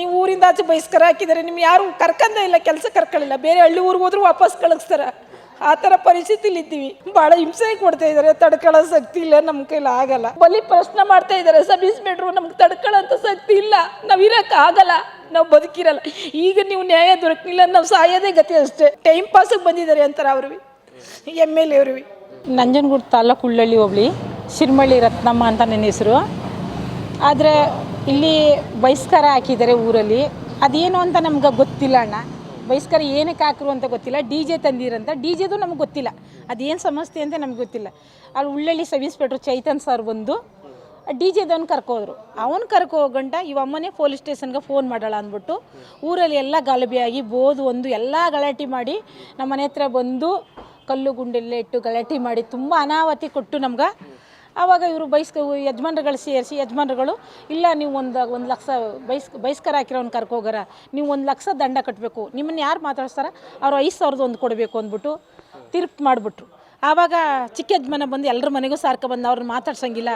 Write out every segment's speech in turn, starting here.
ನೀವು ಊರಿಂದ ಆಚೆ ಬಹಿಷ್ಕಾರ ಹಾಕಿದರೆ ನಿಮ್ಗೆ ಯಾರು ಕರ್ಕಂದ ಇಲ್ಲ, ಕೆಲಸ ಕರ್ಕೊಳ್ಳಿಲ್ಲ ಬೇರೆ ಹಳ್ಳಿ ಊರಿಗೆ ಹೋದ್ರು ವಾಪಸ್ ಕಳಿಸ್ತಾರ. ಆ ಥರ ಪರಿಸ್ಥಿತಿಲಿ ಇದ್ದೀವಿ. ಭಾಳ ಹಿಂಸೆ ಕೊಡ್ತಾ ಇದ್ದಾರೆ. ತಡ್ಕೊಳ್ಳೋ ಶಕ್ತಿ ಇಲ್ಲ ನಮ್ಮ ಕೈಲಿ ಆಗಲ್ಲ. ಬಲಿ ಪ್ರಶ್ನೆ ಮಾಡ್ತಾ ಇದ್ದಾರೆ. ಸಬ್ ಇನ್ಸ್ಪೆಕ್ಟ್ರು ನಮ್ಗೆ ತಡ್ಕೊಳ್ಳೋಂಥ ಶಕ್ತಿ ಇಲ್ಲ. ನಾವು ಇರೋಕ್ಕಾಗಲ್ಲ ಆಗಲ್ಲ. ನಾವು ಬದುಕಿರಲ್ಲ. ಈಗ ನೀವು ನ್ಯಾಯ ದೊರಕಲಿಲ್ಲ, ನಾವು ಸಾಯೋದೇ ಗತಿ ಅಷ್ಟೇ. ಟೈಮ್ ಪಾಸಿಗೆ ಬಂದಿದ್ದಾರೆ ಅಂತಾರೆ ಅವರು ಎಂ ಎಲ್ ಎ ಅವರು ನಂಜನಗೂಡು ತಾಲೂಕು ಉಳ್ಳಳ್ಳಿ ಹೋಬಳಿ. ಶಿರ್ಮಳ್ಳಿ ರತ್ನಮ್ಮ ಅಂತ ನನ್ನ ಹೆಸರು. ಆದರೆ ಇಲ್ಲಿ ಬಹಿಷ್ಕಾರ ಹಾಕಿದ್ದಾರೆ ಊರಲ್ಲಿ. ಅದೇನು ಅಂತ ನಮ್ಗೆ ಗೊತ್ತಿಲ್ಲ ಅಣ್ಣ. ಬಹಿಷ್ಕಾರ ಏನಕ್ಕೆ ಹಾಕರು ಅಂತ ಗೊತ್ತಿಲ್ಲ. ಡಿ ಜೆ ತಂದಿರಂತ ಡಿ ಜೆದು ನಮ್ಗೆ ಗೊತ್ತಿಲ್ಲ. ಅದೇನು ಸಮಸ್ಯೆ ಅಂತ ನಮ್ಗೆ ಗೊತ್ತಿಲ್ಲ. ಅಲ್ಲಿ Ullalli sub inspector Chaitan sir ಬಂದು ಡಿ ಜೆದವ್ನು ಕರ್ಕೋದ್ರು. ಅವನು ಕರ್ಕೊ ಹೋಗಂಟ ಇವ ಅಮ್ಮನೇ ಪೊಲೀಸ್ ಸ್ಟೇಷನ್ಗೆ ಫೋನ್ ಮಾಡೋಣ ಅಂದ್ಬಿಟ್ಟು ಊರಲ್ಲಿ ಎಲ್ಲ ಗಲಭೆಯಾಗಿ ಬೋದು ಒಂದು ಎಲ್ಲ ಗಲಾಟೆ ಮಾಡಿ ನಮ್ಮ ಮನೆ ಹತ್ರ ಬಂದು ಕಲ್ಲು ಗುಂಡೆಲ್ಲ ಇಟ್ಟು ಗಲಾಟೆ ಮಾಡಿ ತುಂಬ ಅನಾವತಿ ಕೊಟ್ಟು ನಮ್ಗೆ ಆವಾಗ ಇವರು ಬೈಸ್ಕ, ಯಜಮಾನ್ರುಗಳು ಸೇರಿಸಿ, ಯಜಮಾನ್ರುಗಳು, ಇಲ್ಲ, ನೀವು ಒಂದು ಒಂದು ಲಕ್ಷ ಬೈಸ್ ಬಹಿಷ್ಕಾರ ಹಾಕಿರೋನ್ ಕರ್ಕೋಗರ ನೀವು ಒಂದು ಲಕ್ಷ ದಂಡ ಕಟ್ಟಬೇಕು ನಿಮ್ಮನ್ನು ಯಾರು ಮಾತಾಡ್ಸ್ತಾರ? ಅವ್ರು ಐದು ಸಾವಿರದ ಒಂದು ಕೊಡಬೇಕು ಅಂದ್ಬಿಟ್ಟು ತೀರ್ಪು ಮಾಡಿಬಿಟ್ರು. ಆವಾಗ ಚಿಕ್ಕ ಯಜಮಾನ ಬಂದು ಎಲ್ಲರ ಮನೆಗೂ ಸಾರ್ಕ ಬಂದು ಅವ್ರನ್ನ ಮಾತಾಡ್ಸಂಗಿಲ್ಲ.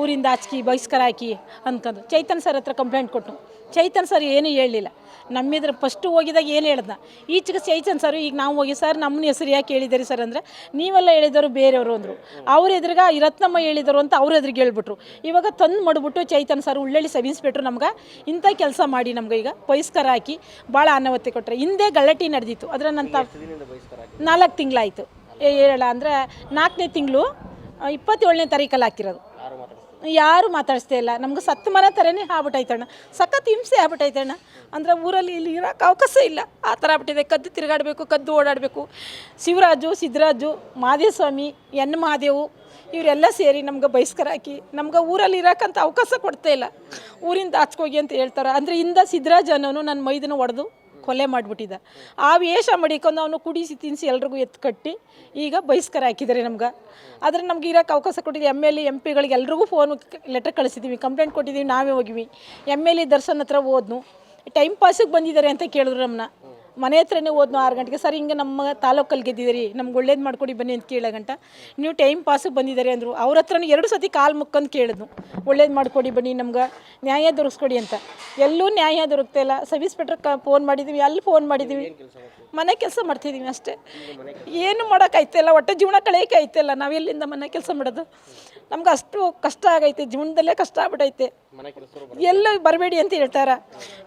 ಊರಿಂದ ಆಚೆಗೆ ಬಹಿಷ್ಕಾರ ಹಾಕಿ ಅಂದ್ಕೊಂಡು ಚೈತನ್ ಸರ್ ಹತ್ರ ಕಂಪ್ಲೇಂಟ್ ಕೊಟ್ಟು ಚೈತನ್ ಸರ್ ಏನೂ ಹೇಳಲಿಲ್ಲ. ನಮ್ಮಿದ್ರ ಫಸ್ಟು ಹೋಗಿದಾಗ ಏನು ಹೇಳ್ದ ಈಚೆಗೆ ಚೈತನ್ ಸರ್, ಈಗ ನಾವು ಹೋಗಿ ಸರ್ ನಮ್ಮನ್ನ ಹೆಸರು ಯಾಕೆ ಹೇಳಿದ್ದೀರಿ ಸರ್ ಅಂದರೆ, ನೀವೆಲ್ಲ ಹೇಳಿದವರು ಬೇರೆಯವರು ಅಂದರು. ಅವ್ರ ಎದುರುಗ ಈ ರತ್ನಮ್ಮ ಹೇಳಿದರು ಅಂತ ಅವ್ರ ಎದುರಿಗೆ ಹೇಳ್ಬಿಟ್ರು. ಇವಾಗ ತಂದು ಮಾಡಿಬಿಟ್ಟು Chaitan sir, Ullalli sub inspector ನಮ್ಗೆ ಇಂಥ ಕೆಲಸ ಮಾಡಿ ನಮ್ಗೆ ಈಗ ಬಹಿಷ್ಕಾರ ಹಾಕಿ ಭಾಳ ಅನವತ್ತೆ ಕೊಟ್ಟರೆ ಹಿಂದೆ ಗಲಾಟೆ ನಡೆದಿತ್ತು. ಅದರ ನಂತರ ನಾಲ್ಕು ತಿಂಗಳಾಯಿತು. ಹೇಳ ಅಂದರೆ ನಾಲ್ಕನೇ ತಿಂಗಳು ಇಪ್ಪತ್ತೇಳನೇ ತಾರೀಕಲ್ಲಿ ಹಾಕಿರೋದು. ಯಾರು ಮಾತಾಡಿಸ್ತಾ ಇಲ್ಲ. ನಮ್ಗೆ ಸತ್ತು ಮನೆ ಥರನೇ ಆಗ್ಬಿಟ್ಟೈತಣ್ಣ ಸಖತ್ ಹಿಂಸೆ ಆಗ್ಬಿಟ್ಟೈತಣ್ಣ ಅಂದರೆ ಊರಲ್ಲಿ ಇಲ್ಲಿ ಇರೋಕೆ ಅವಕಾಶ ಇಲ್ಲ. ಆ ಥರ ಆಗ್ಬಿಟ್ಟಿದೆ. ಕದ್ದು ತಿರುಗಾಡಬೇಕು, ಕದ್ದು ಓಡಾಡಬೇಕು. ಶಿವರಾಜು ಸಿದ್ದರಾಜು ಮಾದೇಸ್ವಾಮಿ, ಎನ್ ಮಹಾದೇವು ಇವರೆಲ್ಲ ಸೇರಿ ನಮ್ಗೆ ಬಹಿಷ್ಕಾರ ಹಾಕಿ, ನಮ್ಗೆ ಊರಲ್ಲಿ ಇರೋಕ್ಕಂತ ಅವಕಾಶ ಕೊಡ್ತಾ ಇಲ್ಲ. ಊರಿಂದ ಆಚ್ಕೋಗಿ ಅಂತ ಹೇಳ್ತಾರೆ. ಅಂದರೆ ಇಂದ ಸಿದ್ದರಾಜ್ ಅನ್ನೋನು ನನ್ನ ಮೈದನ ಹೊಡೆದು ಕೊಲೆ ಮಾಡಿಬಿಟ್ಟಿದ್ದ. ಆ ವೇಷ ಮಡಿಕೊಂಡು ಅವನು ಕುಡಿಸಿ ತಿನ್ಸಿ ಎಲ್ರಿಗೂ ಎತ್ತು ಕಟ್ಟಿ ಈಗ ಬಹಿಷ್ಕಾರ ಹಾಕಿದ್ದಾರೆ ನಮ್ಗೆ. ಆದರೆ ನಮ್ಗೆ ಇರೋಕ್ಕೆ ಅವಕಾಶ ಕೊಟ್ಟಿದ್ದೀವಿ ಎಂ ಎಲ್ ಎ ಎಂ ಪಿಗಳಿಗೆ ಎಲ್ರಿಗೂ ಫೋನ್ ಲೆಟರ್ ಕಳಿಸಿದ್ದೀವಿ ಕಂಪ್ಲೇಂಟ್ ಕೊಟ್ಟಿದ್ದೀವಿ ನಾವೇ ಹೋಗಿವಿ. ಎಂ ಎಲ್ ಎ ದರ್ಶನ್ ಹತ್ರ ಹೋದ್ನು. ಟೈಮ್ ಪಾಸಿಗೆ ಬಂದಿದ್ದಾರೆ ಅಂತ ಕೇಳಿದ್ರು ನಮ್ಮನ್ನ ಮನೆ ಹತ್ರನೇ ಹೋದ್ನು ಆರು ಗಂಟೆಗೆ ಸರ್ ಹಿಂಗೆ ನಮ್ಮ ತಾಲೂಕಲ್ಲಿ ಗೆದ್ದಿದ್ದೀರಿ ನಮ್ಗೆ ಒಳ್ಳೇದು ಮಾಡ್ಕೊಡಿ ಬನ್ನಿ ಅಂತ ಕೇಳೋ ಗಂಟ ನೀವು ಟೈಮ್ ಪಾಸಿಗೆ ಬಂದಿದ್ದಾರೆ ಅಂದರು ಅವ್ರ ಹತ್ರನೂ ಎರಡು ಸತಿ ಕಾಲು ಮುಕ್ಕಂದು ಕೇಳಿದ್ನು ಒಳ್ಳೇದು ಮಾಡ್ಕೊಡಿ ಬನ್ನಿ ನಮ್ಗೆ ನ್ಯಾಯ ದೊರಕಿಸ್ಕೊಡಿ ಅಂತ ಎಲ್ಲೂ ನ್ಯಾಯ ದೊರಕ್ತಾ ಇಲ್ಲ ಸಬ್ ಇನ್ಸ್ಪೆಕ್ಟ್ರ್ ಕ ಫೋನ್ ಮಾಡಿದ್ದೀವಿ ಅಲ್ಲಿ ಫೋನ್ ಮಾಡಿದ್ದೀವಿ ಮನೆ ಕೆಲಸ ಮಾಡ್ತಿದ್ದೀವಿ ಅಷ್ಟೇ ಏನು ಮಾಡೋಕ್ಕಾಯ್ತಿಲ್ಲ ಒಟ್ಟು ಜೀವನ ಕಳೆಯೋಕೆ ಆಯ್ತಿಲ್ಲ ನಾವು ಎಲ್ಲಿಂದ ಮನೆ ಕೆಲಸ ಮಾಡೋದು ನಮ್ಗೆ ಅಷ್ಟು ಕಷ್ಟ ಆಗೈತೆ ಜೀವನದಲ್ಲೇ ಕಷ್ಟ ಆಗ್ಬಿಟ್ಟೈತೆ ಎಲ್ಲ ಬರಬೇಡಿ ಅಂತ ಹೇಳ್ತಾರ